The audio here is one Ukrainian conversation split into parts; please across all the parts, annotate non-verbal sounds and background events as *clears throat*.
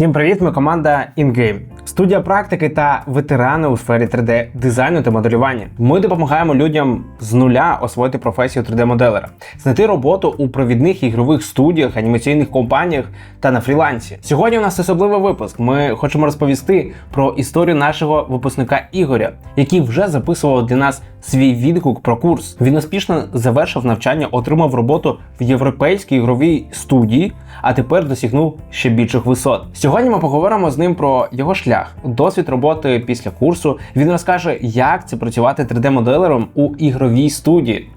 Всім привіт! Ми команда InGame. Студія практики та ветерани у сфері 3D дизайну та моделювання. Ми допомагаємо людям з нуля освоїти професію 3D-моделера, знайти роботу у провідних ігрових студіях, анімаційних компаніях та на фрілансі. Сьогодні у нас особливий випуск. Ми хочемо розповісти про історію нашого випускника Ігоря, який вже записував для нас свій відгук про курс. Він успішно завершив навчання, отримав роботу в європейській ігровій студії, а тепер досягнув ще більших висот. Сьогодні ми поговоримо з ним про його шлях, досвід роботи після курсу. Він розкаже, як це працювати 3D-моделером у ігровій студії.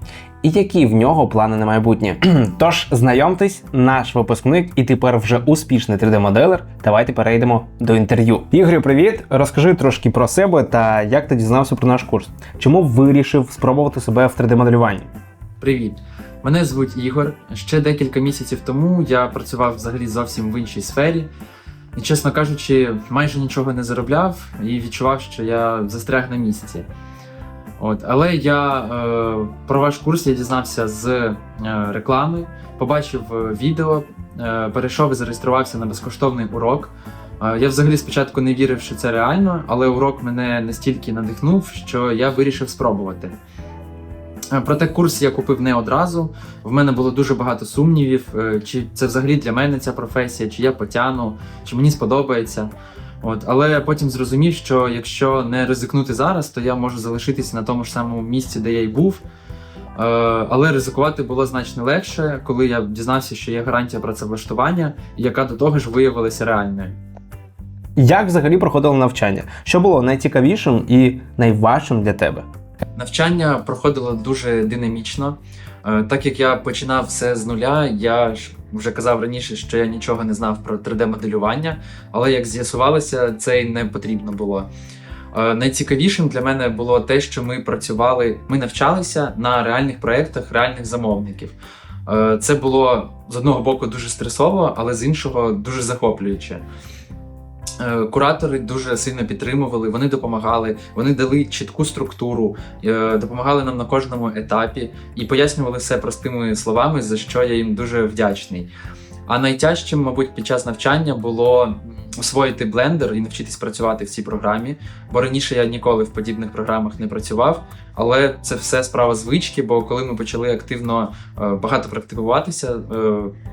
І які в нього плани на майбутнє. *clears throat* Тож знайомтесь, наш випускник і тепер вже успішний 3D-моделер. Давайте перейдемо до інтерв'ю. Ігорю, привіт! Розкажи трошки про себе та як ти дізнався про наш курс. Чому вирішив спробувати себе в 3D-моделюванні? Привіт! Мене звуть Ігор. Ще декілька місяців тому я працював взагалі зовсім в іншій сфері. І, чесно кажучи, майже нічого не заробляв і відчував, що я застряг на місці. От, але я е, про ваш курс я дізнався з е, реклами, побачив е, відео, е, перейшов і зареєструвався на безкоштовний урок. Е, я взагалі спочатку не вірив, що це реально, але урок мене настільки надихнув, що я вирішив спробувати. Е, Проте курс я купив не одразу. В мене було дуже багато сумнівів, е, чи це взагалі для мене ця професія, чи я потягну, чи мені сподобається. От, але потім зрозумів, що якщо не ризикнути зараз, то я можу залишитися на тому ж самому місці, де я й був. Е, але ризикувати було значно легше, коли я дізнався, що є гарантія працевлаштування, яка до того ж виявилася реальною. Як взагалі проходило навчання? Що було найцікавішим і найважчим для тебе? Навчання проходило дуже динамічно. Е, Так як я починав все з нуля, я вже казав раніше, що я нічого не знав про 3D-моделювання, але як з'ясувалося, це й не потрібно було. Е, Найцікавішим для мене було те, що ми працювали, ми навчалися на реальних проєктах реальних замовників. Е, Це було з одного боку дуже стресово, але з іншого дуже захоплююче. Е, Куратори дуже сильно підтримували, вони допомагали, вони дали чітку структуру, е, допомагали нам на кожному етапі і пояснювали все простими словами, за що я їм дуже вдячний. А найтяжчим, мабуть, під час навчання було освоїти блендер і навчитись працювати в цій програмі. Бо раніше я ніколи в подібних програмах не працював, але це все справа звички. Бо коли ми почали активно е, багато практикуватися,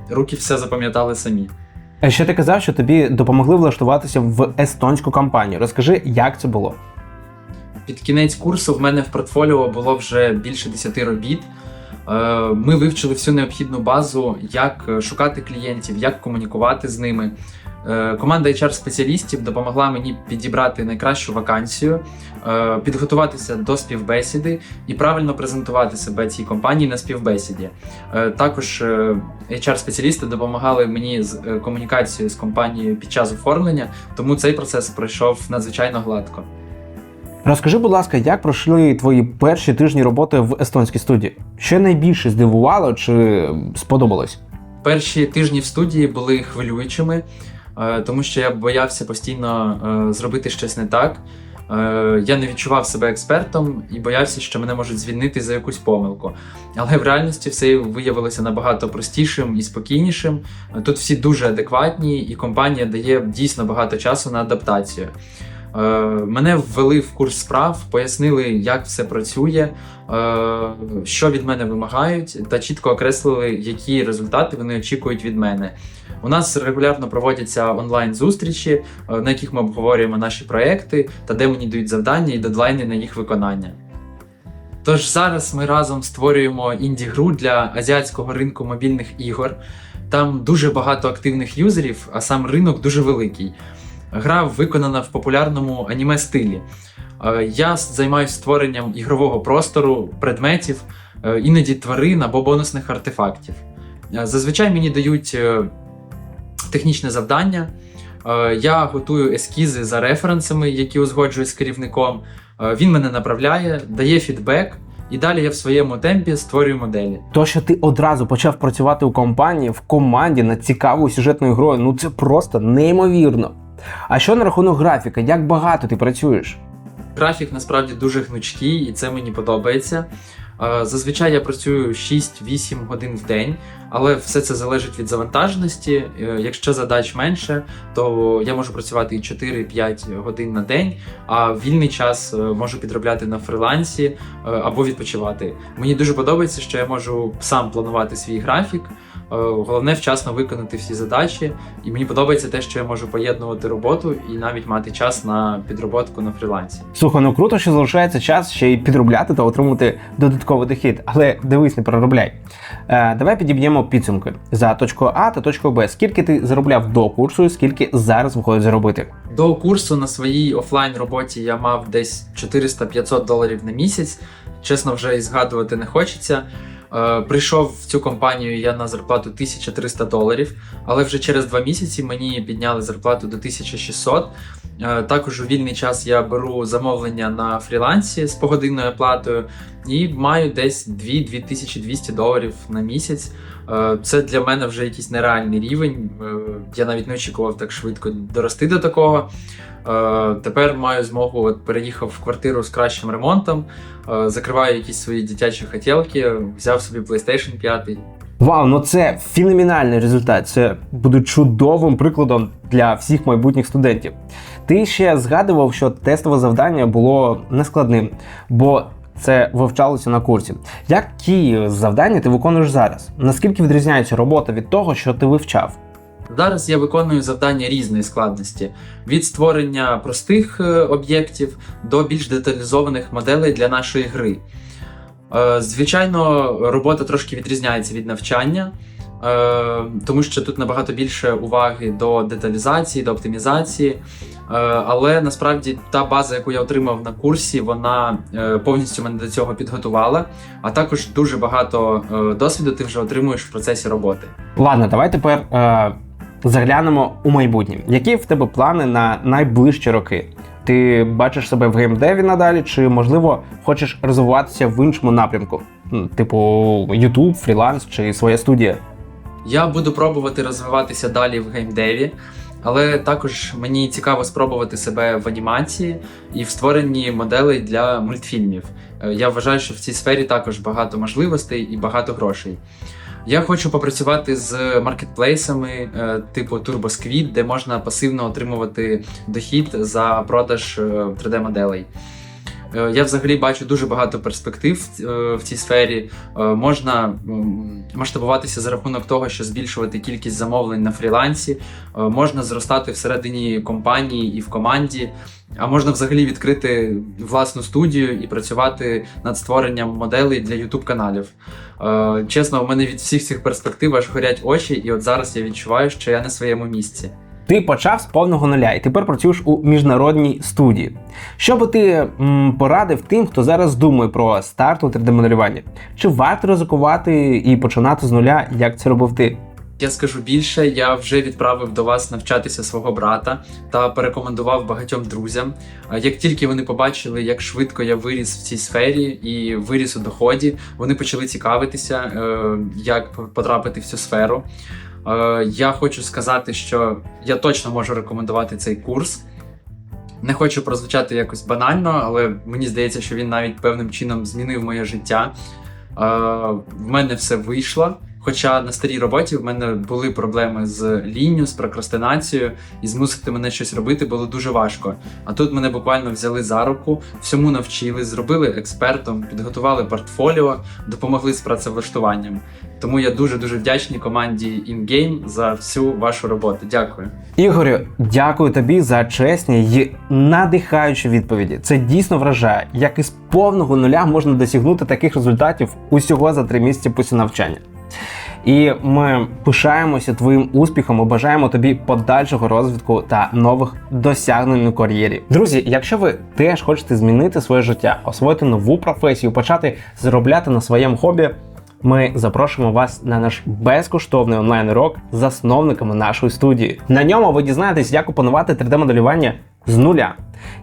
руки все запам'ятали самі. А Ще ти казав, що тобі допомогли влаштуватися в естонську компанію. Розкажи, як це було? Під кінець курсу в мене в портфоліо було вже більше 10 робіт. Е, Ми вивчили всю необхідну базу, як е, шукати клієнтів, як комунікувати з ними. Е, Команда HR-спеціалістів допомогла мені підібрати найкращу вакансію, е, підготуватися до співбесіди і правильно презентувати себе цій компанії на співбесіді. Е, Також HR-спеціалісти допомагали мені з комунікацією з компанією під час оформлення, тому цей процес пройшов надзвичайно гладко. Розкажи, будь ласка, як пройшли твої перші тижні роботи в естонській студії? Що найбільше здивувало чи сподобалось? Перші тижні в студії були хвилюючими, тому що я боявся постійно е, зробити щось не так. Е, Я не відчував себе експертом і боявся, що мене можуть звільнити за якусь помилку. Але в реальності все виявилося набагато простішим і спокійнішим. Е, Тут всі дуже адекватні, і компанія дає дійсно багато часу на адаптацію. Е, Мене ввели в курс справ, пояснили, як все працює, е, що від мене вимагають, та чітко окреслили, які результати вони очікують від мене. У нас регулярно проводяться онлайн-зустрічі, е, на яких ми обговорюємо наші проекти та де мені дають завдання і дедлайни на їх виконання. Тож зараз ми разом створюємо інді-гру для азіатського ринку мобільних ігор. Там дуже багато активних юзерів, а сам ринок дуже великий. Гра виконана в популярному аніме стилі. Е, Я займаюся створенням ігрового простору, предметів, е, іноді тварин або бонусних артефактів. Е, Зазвичай мені дають технічне завдання. Я готую ескізи за референсами, які узгоджую з керівником. Він мене направляє, дає фідбек, і далі я в своєму темпі створюю моделі. То, що ти одразу почав працювати у компанії в команді над цікавою сюжетною грою, ну це просто неймовірно. А що на рахунок графіка? Як багато ти працюєш? Графік насправді дуже гнучкий, і це мені подобається. Е, Зазвичай я працюю 6-8 годин в день, але все це залежить від завантаженості. Е, Якщо задач менше, то я можу працювати і 4-5 годин на день, а вільний час е, можу підробляти на фрилансі або відпочивати. Мені дуже подобається, що я можу сам планувати свій графік. Е, Головне вчасно виконати всі задачі, і мені подобається те, що я можу поєднувати роботу і навіть мати час на підроботку на фрілансі. Слухай, ну круто, що залишається час ще й підробляти та отримати додатковий дохід, але дивись, не проробляй. Е, давай підіб'ємо підсумки за точкою А та точкою Б. Скільки ти заробляв до курсу, і скільки зараз виходить заробити? До курсу на своїй офлайн роботі я мав десь 400-500 доларів на місяць. Чесно, вже і згадувати не хочеться. Е, прийшов в цю компанію я на зарплату 1300 доларів, але вже через два місяці мені підняли зарплату до 1600. Е, також у вільний час я беру замовлення на фрілансі з погодинною оплатою і маю десь 2-2200 доларів на місяць. Е, Це для мене вже якийсь нереальний рівень. Е, Я навіть не очікував так швидко дорости до такого. Е, Тепер маю змогу, от переїхав в квартиру з кращим ремонтом, закриваю якісь свої дитячі хотілки, взяв собі PlayStation 5. Вау, ну це феноменальний результат. Це буде чудовим прикладом для всіх майбутніх студентів. Ти ще згадував, що тестове завдання було нескладним, бо це вивчалося на курсі. Які завдання ти виконуєш зараз? Наскільки відрізняється робота від того, що ти вивчав? Зараз я виконую завдання різної складності: від створення простих е, об'єктів до більш деталізованих моделей для нашої гри. Е, Звичайно, робота трошки відрізняється від навчання, е, тому що тут набагато більше уваги до деталізації, до оптимізації. Е, Але насправді та база, яку я отримав на курсі, вона е, повністю мене до цього підготувала. А також дуже багато е, досвіду ти вже отримуєш в процесі роботи. Ладно, давай тепер е, заглянемо у майбутнє. Які в тебе плани на найближчі роки? Ти бачиш себе в геймдеві надалі, чи можливо хочеш розвиватися в іншому напрямку? Типу YouTube, фріланс чи своя студія? Я буду пробувати розвиватися далі в геймдеві, але також мені цікаво спробувати себе в анімації і в створенні моделей для мультфільмів. Е, Я вважаю, що в цій сфері також багато можливостей і багато грошей. Я хочу попрацювати з маркетплейсами е, типу TurboSquid, де можна пасивно отримувати дохід за продаж 3D-моделей. Е, Я взагалі бачу дуже багато перспектив е, в цій сфері. Е, Можна масштабуватися за рахунок того, що збільшувати кількість замовлень на фрілансі, е, можна зростати всередині компанії і в команді, а можна взагалі відкрити власну студію і працювати над створенням моделей для youtube каналів. Е, Чесно, у мене від всіх цих перспектив аж горять очі, і от зараз я відчуваю, що я на своєму місці. Ти почав з повного нуля і тепер працюєш у міжнародній студії. Що би ти м, порадив тим, хто зараз думає про старт у 3D-моделюванні? Чи варто ризикувати і починати з нуля, як це робив ти? Я скажу більше, я вже відправив до вас навчатися свого брата та порекомендував багатьом друзям. Як тільки вони побачили, як швидко я виріс в цій сфері і виріс у доході, вони почали цікавитися, е, як потрапити в цю сферу. Е, Я хочу сказати, що я точно можу рекомендувати цей курс. Не хочу прозвучати якось банально, але мені здається, що він навіть певним чином змінив моє життя. Е, В мене все вийшло. Хоча на старій роботі в мене були проблеми з лінню, з прокрастинацією, і змусити мене щось робити було дуже важко. А тут мене буквально взяли за руку, всьому навчили, зробили експертом, підготували портфоліо, допомогли з працевлаштуванням. Тому я дуже дуже вдячний команді InGame за всю вашу роботу. Дякую. Ігорю, дякую тобі за чесні й надихаючі відповіді. Це дійсно вражає, як із повного нуля можна досягнути таких результатів усього за три місяці після навчання. І ми пишаємося твоїм успіхом і бажаємо тобі подальшого розвитку та нових досягнень у кар'єрі. Друзі, якщо ви теж хочете змінити своє життя, освоїти нову професію, почати заробляти на своєму хобі. Ми запрошуємо вас на наш безкоштовний онлайн-урок з засновниками нашої студії. На ньому ви дізнаєтесь, як опанувати 3D-моделювання з нуля,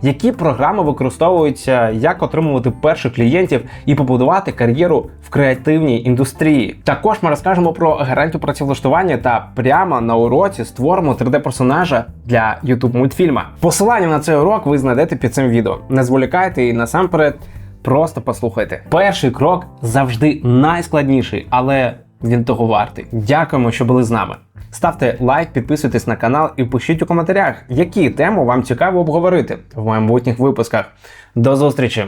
які програми використовуються, як отримувати перших клієнтів і побудувати кар'єру в креативній індустрії. Також ми розкажемо про гарантію працевлаштування та прямо на уроці створимо 3D-персонажа для YouTube мультфільма. Посилання на цей урок ви знайдете під цим відео. Не зволікайте і насамперед Просто послухайте. Перший крок завжди найскладніший, але він того вартий. Дякуємо, що були з нами. Ставте лайк, підписуйтесь на канал і пишіть у коментарях, які теми вам цікаво обговорити в майбутніх випусках. До зустрічі!